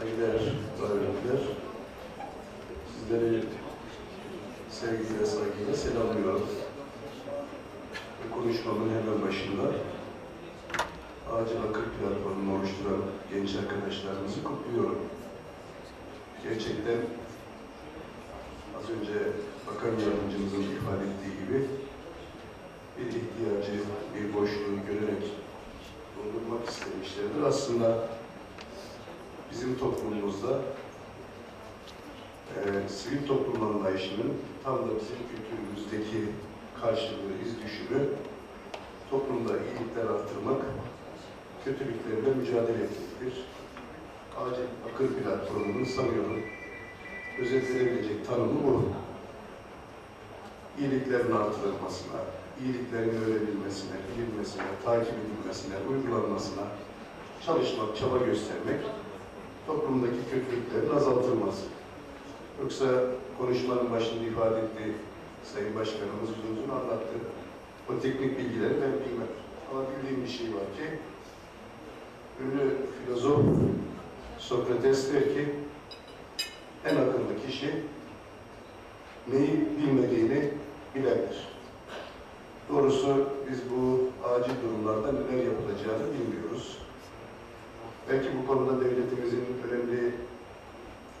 saygıdeğer davetliler, sizleri sevgiyle, saygıyla selamlıyorum. Bu konuşmamın hemen başında Acil Akıl Platformu'nu oluşturan genç arkadaşlarımızı kutluyorum. Gerçekten az önce Bakan Yardımcımızın ifade ettiği gibi bir ihtiyacı, bir boşluğu görerek doldurmak istemişlerdir. Aslında bizim toplumumuzda e, sivil toplum anlayışının tam da bizim kültürümüzdeki karşılığı, iz düşümü toplumda iyilikler arttırmak, kötülüklerle mücadele etmektir. Acil akıl platformunun sanıyorum özetlenebilecek tanımı bu. İyiliklerin artırılmasına, iyiliklerin öğrenilmesine, bilinmesine, takip edilmesine, uygulanmasına çalışmak, çaba göstermek, toplumdaki kötülüklerin azaltılması. Yoksa konuşmanın başında ifade ettiği Sayın Başkanımız uzun uzun anlattı. O teknik bilgileri ben bilmem. Ama bildiğim bir şey var ki, ünlü filozof Sokrates der ki, en akıllı kişi neyi bilmediğini bilendir. Doğrusu biz bu acil durumlarda neler yapılacağını bilmiyoruz. Belki bu konuda devletimizin önemli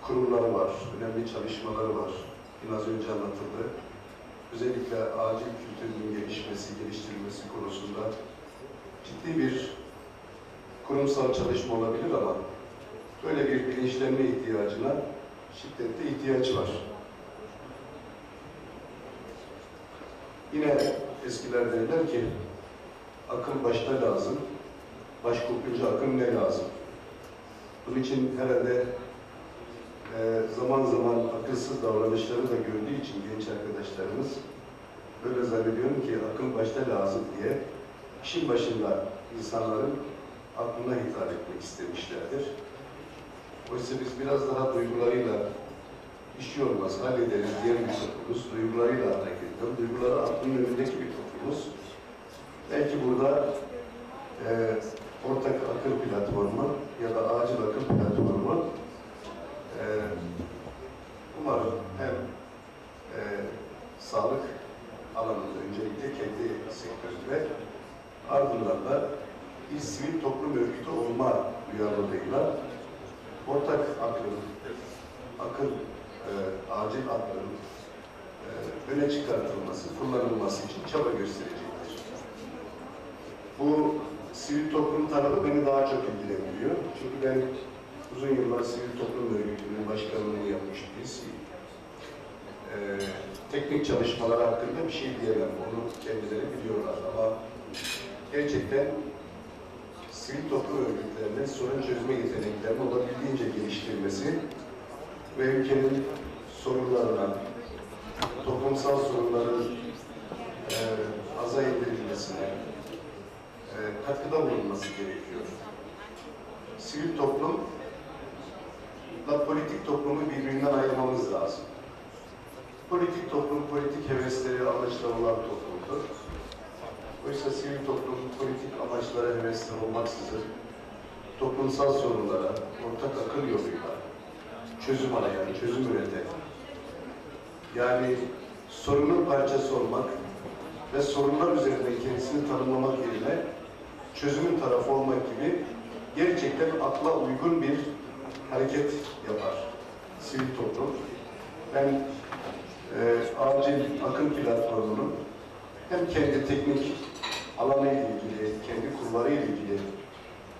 kurumları var, önemli çalışmaları var. Yine az önce anlatıldı. Özellikle acil kültürünün gelişmesi, geliştirilmesi konusunda ciddi bir kurumsal çalışma olabilir ama böyle bir bilinçlenme ihtiyacına şiddetli ihtiyaç var. Yine eskiler derler ki akıl başta lazım, baş kopunca akıl ne lazım? Bunun için herhalde e, zaman zaman akılsız davranışları da gördüğü için genç arkadaşlarımız böyle zannediyorum ki akıl başta lazım diye işin başında insanların aklına hitap etmek istemişlerdir. Oysa biz biraz daha duygularıyla iş olmaz, hallederiz diyen bir toplumuz. Duygularıyla hareket ediyor. Duyguları aklının önündeki bir toplumuz. Belki burada e, ortak akıl platformu ya da acil akıl platformu e, umarım hem e, sağlık alanında öncelikle kendi sektöründe ardından da bir sivil toplum örgütü olma duyarlılığıyla ortak aklın, akıl, e, acil aklın e, öne çıkartılması, kullanılması için çaba gösterecektir. Bu sivil toplum tarafı beni daha çok ilgilendiriyor. Çünkü ben uzun yıllar sivil toplum örgütünün başkanlığını yapmış birisiyim. E, teknik çalışmalar hakkında bir şey diyemem. Onu kendileri biliyorlar ama gerçekten sivil toplum örgütlerinin sorun çözme yeteneklerini olabildiğince geliştirmesi ve ülkenin sorunlarına, toplumsal sorunların e, aza e, katkıda bulunması gerekiyor. Sivil toplumla politik toplumu birbirinden ayırmamız lazım. Politik toplum, politik hevesleri, amaçları olan toplumdur. Oysa sivil toplum politik amaçlara hevesli olmaksızın toplumsal sorunlara ortak akıl yoluyla çözüm arayan, çözüm üreten, yani sorunun parçası olmak ve sorunlar üzerinde kendisini tanımlamak yerine çözümün tarafı olmak gibi gerçekten akla uygun bir hareket yapar sivil toplum. Ben e, acil akıl platformunun hem kendi teknik alanı ile ilgili, kendi kurları ile ilgili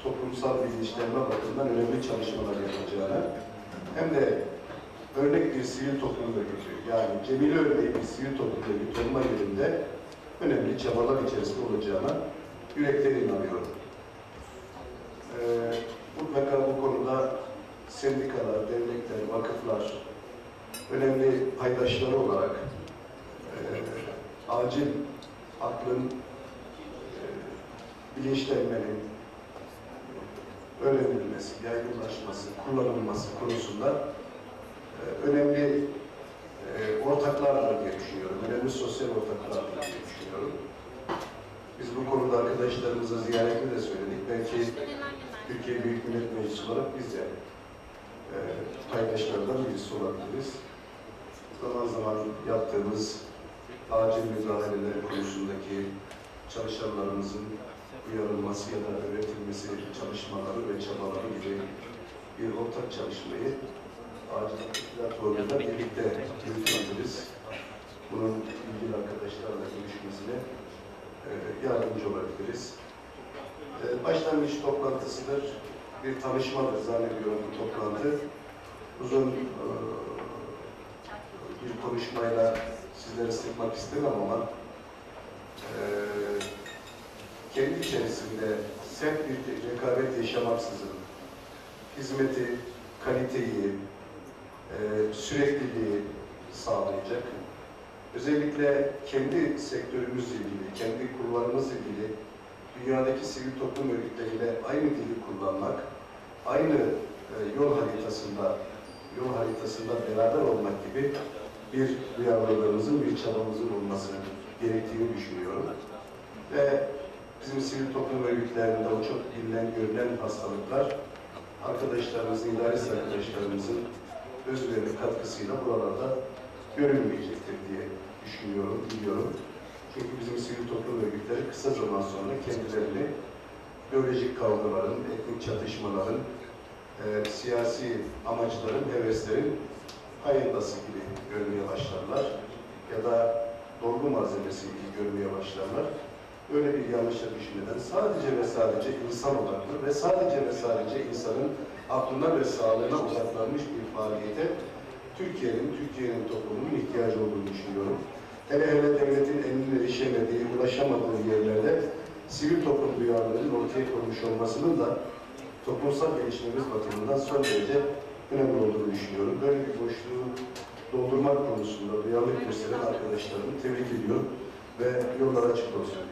toplumsal bilinçlenme bakımından önemli çalışmalar yapacağını hem de örnek bir sivil toplum örgütü, yani Cemil örneği bir sivil toplum örgütü olma yönünde önemli çabalar içerisinde olacağına yürekten inanıyorum. Ee, mutlaka bu konuda sendikalar, dernekler, vakıflar önemli paydaşları olarak e, acil aklın e, bilinçlenmenin öğrenilmesi, yaygınlaşması, kullanılması konusunda e, önemli e, ortaklardır diye düşünüyorum. Önemli sosyal ortaklardır diye düşünüyorum. Arkadaşlarımıza ziyaretini de söyledik. Belki Türkiye Büyük Millet Meclisi olarak biz de e, paydaşlardan birisi olabiliriz. Zaman zaman yaptığımız acil müdahaleler konusundaki çalışanlarımızın uyarılması ya da öğretilmesi çalışmaları ve çabaları gibi bir ortak çalışmayı acil platformunda birlikte yürütebiliriz. Bunun ilgili arkadaşlarla görüşmesine e, yardımcı olabiliriz. E, Başlangıç toplantısıdır. Bir tanışmadır zannediyorum bu toplantı. Uzun e, bir konuşmayla sizleri sıkmak istemem ama e, kendi içerisinde sert bir rekabet yaşamaksızın hizmeti, kaliteyi, e, sürekliliği sağlayacak. Özellikle kendi sektörümüzle ilgili, kendi kurumlarımızla ilgili dünyadaki sivil toplum örgütleriyle aynı dili kullanmak, aynı e, yol haritasında yol haritasında beraber olmak gibi bir duyarlılığımızın, bir çabamızın olması gerektiğini düşünüyorum. Ve bizim sivil toplum örgütlerinde o çok bilinen, görülen hastalıklar arkadaşlarımızın, idaresi arkadaşlarımızın özverili katkısıyla buralarda görülmeyecektir diye düşünüyorum, biliyorum. Çünkü bizim sivil toplum örgütleri kısa zaman sonra kendilerini biyolojik kavgaların, etnik çatışmaların, e, siyasi amaçların, heveslerin hayırlısı gibi görmeye başlarlar. Ya da dolgu malzemesi gibi görmeye başlarlar. Böyle bir yanlışa düşmeden sadece ve sadece insan odaklı ve sadece ve sadece insanın aklına ve sağlığına odaklanmış bir faaliyete Türkiye'nin, Türkiye'nin toplumunun ihtiyacı olduğunu düşünüyorum. Hele hele devletin eline erişemediği, ulaşamadığı yerlerde sivil toplum duyarlılığının ortaya konmuş olmasının da toplumsal gelişmemiz bakımından son derece önemli olduğunu düşünüyorum. Böyle bir boşluğu doldurmak konusunda duyarlılık gösteren arkadaşlarımı tebrik ediyorum ve yollar açık olsun.